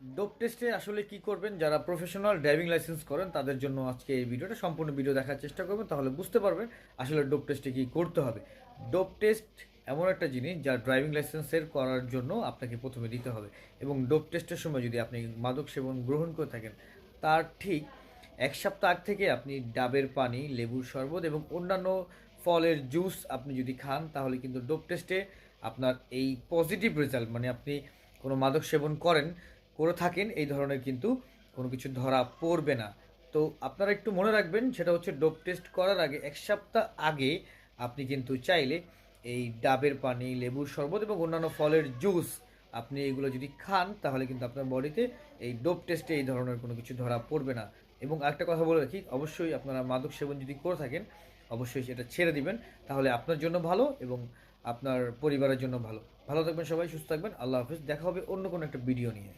Dope টেস্টে আসলে কি করবেন? যারা প্রফেশনাল ড্রাইভিং লাইসেন্স করেন, তাদের জন্য আজকে এই ভিডিওটা, সম্পূর্ণ ভিডিও দেখার চেষ্টা করবেন, তাহলে বুঝতে পারবেন আসলে ডোপ টেস্টে কি করতে হবে। ডোপ টেস্ট এমন একটা জিনিস যা ড্রাইভিং লাইসেন্সের করার জন্য আপনাকে প্রথমে দিতে হবে। এবং ডোপ টেস্টের সময় যদি আপনি মাদক সেবন গ্রহণ করে থাকেন, তার ঠিক এক সপ্তাহ আগ থেকে আপনি ডাবের পানি, লেবুর শরবত এবং অন্যান্য ফলের জুস আপনি যদি খান, তাহলে কিন্তু ডোপ টেস্টে আপনার এই পজিটিভ রেজাল্ট মানে আপনি কোনো মাদক সেবন করেন করে থাকেন, এই ধরনের কিন্তু কোনো কিছু ধরা পড়বে না। তো আপনারা একটু মনে রাখবেন, সেটা হচ্ছে ডোপ টেস্ট করার আগে, এক সপ্তাহ আগে আপনি কিন্তু চাইলে এই ডাবের পানি, লেবুর শরবত এবং অন্যান্য ফলের জুস আপনি এগুলো যদি খান, তাহলে কিন্তু আপনার বডিতে এই ডোপ টেস্টে এই ধরনের কোনো কিছু ধরা পড়বে না। এবং একটা কথা বলে রাখি, অবশ্যই আপনারা মাদক সেবন যদি করে থাকেন, অবশ্যই সেটা ছেড়ে দিবেন, তাহলে আপনার জন্য ভালো এবং আপনার পরিবারের জন্য ভালো। ভালো থাকবেন সবাই, সুস্থ থাকবেন, আল্লাহ হাফিজ, দেখা হবে অন্য কোনো একটা ভিডিও নিয়ে।